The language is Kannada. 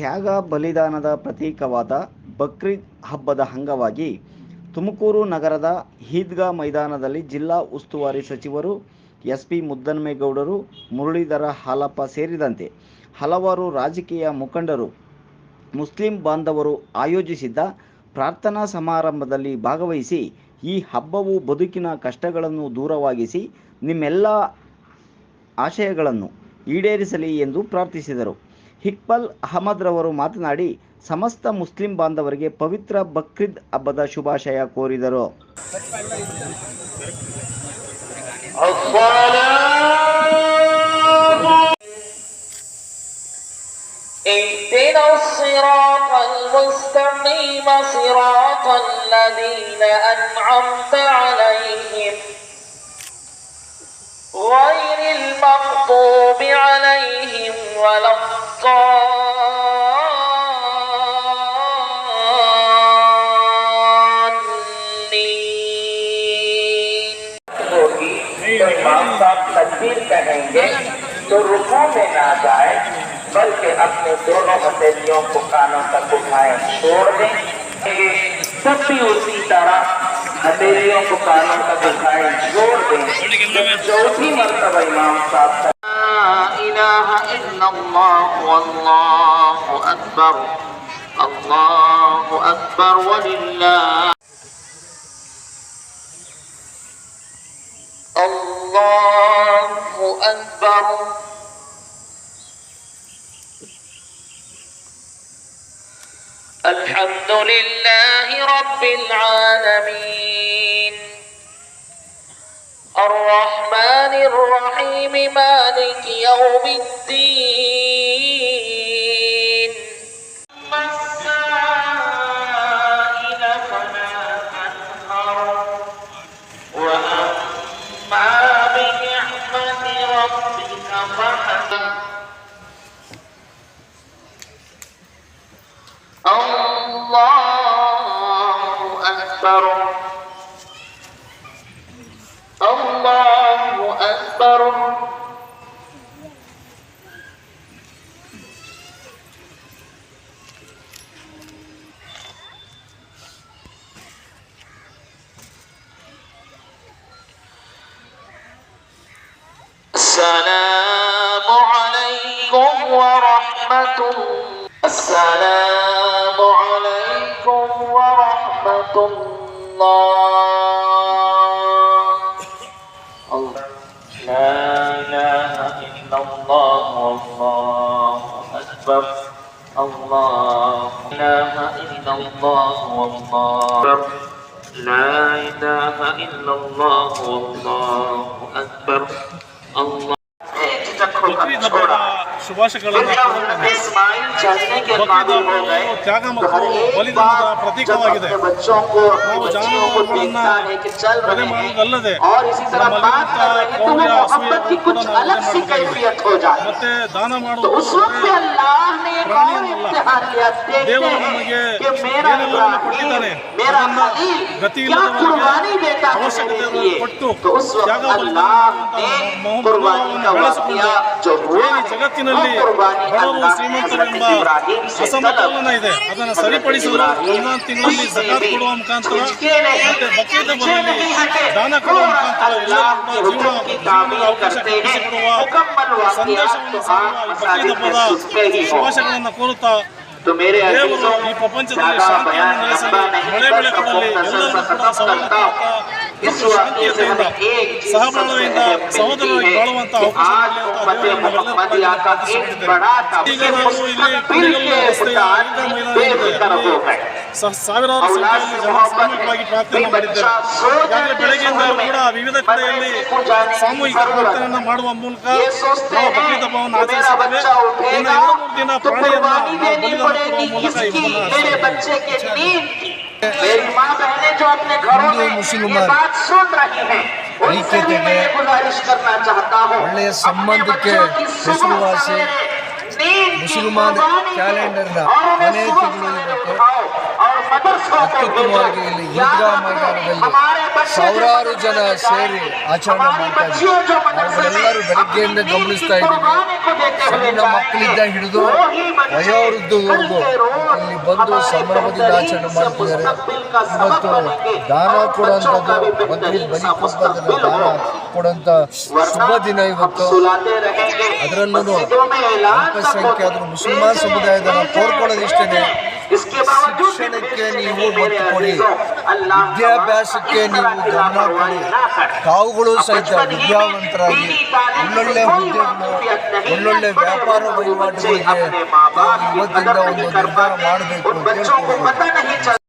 ತ್ಯಾಗ ಬಲಿದಾನದ ಪ್ರತೀಕವಾದ ಬಕ್ರೀದ್ ಹಬ್ಬದ ಅಂಗವಾಗಿ ತುಮಕೂರು ನಗರದ ಈದ್ಗಾ ಮೈದಾನದಲ್ಲಿ ಜಿಲ್ಲಾ ಉಸ್ತುವಾರಿ ಸಚಿವರು ಎಸ್ ಪಿ ಮುದ್ದನ್ಮೇಗೌಡರು, ಮುರಳೀಧರ ಹಾಲಪ್ಪ ಸೇರಿದಂತೆ ಹಲವಾರು ರಾಜಕೀಯ ಮುಖಂಡರು, ಮುಸ್ಲಿಂ ಬಾಂಧವರು ಆಯೋಜಿಸಿದ್ದ ಪ್ರಾರ್ಥನಾ ಸಮಾರಂಭದಲ್ಲಿ ಭಾಗವಹಿಸಿ ಈ ಹಬ್ಬವು ಬದುಕಿನ ಕಷ್ಟಗಳನ್ನು ದೂರವಾಗಿಸಿ ನಿಮ್ಮೆಲ್ಲ ಆಶಯಗಳನ್ನು ಈಡೇರಿಸಲಿ ಎಂದು ಪ್ರಾರ್ಥಿಸಿದರು. ಹಿಕ್ಬಲ್ ಅಹಮದ್ ರವರು ಮಾತನಾಡಿ ಸಮಸ್ತ ಮುಸ್ಲಿಂ ಬಾಂಧವರಿಗೆ ಪವಿತ್ರ ಬಕ್ರೀದ್ ಹಬ್ಬದ ಶುಭಾಶಯ ಕೋರಿದರು اهدنا الصراط المستقيم صراط الذين أنعمت عليهم غير المغضوب عليهم ولا कहेंगे तो रुकू में ना जाए बल्कि अपने दोनों हथेलियों को कानों तक उठाए छोड़ दें। तब भी उसी तरह हथेलियों को कानों तक उठाए छोड़ दें। चौथी मरतबा इमाम साहब का إله إلا الله والله أكبر. الله أكبر ولله. الله أكبر. الحمد لله رب العالمين. الرحمن الرحيم مالك يوم الدين. السائل فلا تنهر وأما بنعمة ربك الله أكبر. الله أكبر. السلام عليكم ورحمة السلام عليكم ورحمة الله. الله إله إلا الله. والله لا إله إلا الله والله أكبر. الله. ಶುಭಾಶಯಗಳನ್ನು ತ್ಯಾಗ ಮತ್ತು ಬಲಿದಾನದ ಪ್ರತೀಕವಾಗಿದೆ ನಾವು ಜಾನುವಾರುಗಳನ್ನು ಬಲಿ ಮಾಡುವುದಲ್ಲದೆ ಮತ್ತೆ ದಾನ ಮಾಡುವುದು ಪ್ರಾಣಿಯನ್ನಲ್ಲ ದೇವರು ನಮಗೆ ಏನೆಲ್ಲವನ್ನು ಕೊಟ್ಟಿದ್ದಾನೆ ಅದನ್ನ ಗತಿ ಇಲ್ಲದವರಿಗೆ ಅವಶ್ಯಕತೆಗಳನ್ನು ಕೊಟ್ಟು ತ್ಯಾಗ ಬಲಿದಾನ ಬೆಳೆಸಿಕೊಂಡು ಏನು ದೇಶದಲ್ಲಿ ಬಡವರು ಶ್ರೀಮಂತರೆಂಬ ಅಸಮತೋಲನ ಇದೆ ಅದನ್ನು ಸರಿಪಡಿಸಲು ರಂಜಾನ್ ತಿಂಗಳಲ್ಲಿ ಸಕಾರ ಕೊಡುವ ಮುಖಾಂತರ ಮತ್ತೆ ಭಕ್ತಿಯ ಬದಲಿ ದಾನ ಕೊಡುವ ಮುಖಾಂತರ ಜೀವನ ಅವಕಾಶ ಕಲ್ಪಿಸಿಕೊಡುವ ಸಂದೇಶವನ್ನು ಸಾರುವ ಬಕ್ರೀದ್ ಶುಭಾಶಯಗಳನ್ನು ಕೋರುತ್ತಾ ಈ ಪ್ರಪಂಚದಲ್ಲಿ ಶಾಂತಿಯನ್ನು ನೆಲೆಸಲು ಮಳೆ ಬೆಳೆ ಕೊಡಲಿ ಎಲ್ಲರಿಗೂ ಕೂಡ ಸೌಲಭ್ಯ ಶಾಂತಿಯತೆಯಿಂದ ಸಹಬಾಳ್ವೆಯಿಂದ ಸಹೋದರರಾಗಿ ಬಾಳುವಂತ ಈಗ ಸಾವಿರಾರು ಸಂಖ್ಯೆಯಲ್ಲಿ ಜನ ಸಾಮೂಹಿಕವಾಗಿ ಪ್ರಾರ್ಥನೆ ಮಾಡಿದ್ದಾರೆ. ಈಗಾಗಲೇ ಬೆಳಗ್ಗೆಯಿಂದ ಕೂಡ ವಿವಿಧ ಕಡೆಯಲ್ಲಿ ಸಾಮೂಹಿಕ ಪ್ರಾರ್ಥನೆಯನ್ನ ಮಾಡುವ ಮೂಲಕ ನಾವು ಭಕ್ತಿ ಹಬ್ಬವನ್ನು ಇನ್ನು ಎರಡು ಮೂರು ದಿನ ಪ್ರಾಣಿಯನ್ನು ಬಲಿದಾನ ಮೂಲಕ मेरी माँ बहनें जो अपने घरों में ये बात सुन रही हैं उनसे भी मैं गुजारिश करना चाहता हूँ। संबंध के शुरुआत से मुसलमान कैलेंडर ना अनेक और मदरसों को हमारे ಸಾವಿರಾರು ಜನ ಸೇರಿ ಆಚರಣೆ ಮಾಡ್ತಾರೆ ನಾವುಗಳೆಲ್ಲರೂ ಬೆಳಗ್ಗೆಯಿಂದ ಗಮನಿಸ್ತಾ ಇದ್ದೀವಿ ಮಕ್ಕಳಿಂದ ಹಿಡಿದು ವಯೋವೃದ್ಧವರೆಗೂ ಇಲ್ಲಿ ಬಂದು ಸಂಭ್ರಮದಿಂದ ಆಚರಣೆ ಮಾಡ್ತಿದ್ದಾರೆ. ಇವತ್ತು ದಾನ ಕೊಡುವಂಥದ್ದು ಮಕ್ಕಳಿಗೆ ಬಲಿ ಪುಸ್ತಕದಲ್ಲಿ ದಾನ ಕೊಡುವಂಥ ಶುಭ ದಿನ ಇವತ್ತು. ಅದರಲ್ಲೂ ಅಲ್ಪಸಂಖ್ಯಾತರು ಮುಸಲ್ಮಾನ್ ಸಮುದಾಯದನ್ನು ಕೋರ್ಕೊಳ್ಳೋದಿಷ್ಟೇ ಶಿಕ್ಷಣಕ್ಕೆ ನೀವು ಒತ್ತು ಕೊಡಿ. ವಿದ್ಯಾಭ್ಯಾಸಕ್ಕೆ ನೀವು ಗಮನ ಕೊಡಿ. ತಾವುಗಳು ಸಹಿತ ವಿದ್ಯಾವಂತರಾಗಿ ಒಳ್ಳೊಳ್ಳೆ ಹುದ್ದೆಗಳು ಒಳ್ಳೊಳ್ಳೆ ವ್ಯಾಪಾರ ವಹಿವಾಟುಗಳಿಗೆ ಇವತ್ತಿಂದ ಒಂದು ನಿರ್ಧಾರ ಮಾಡಬೇಕು ಅಂತ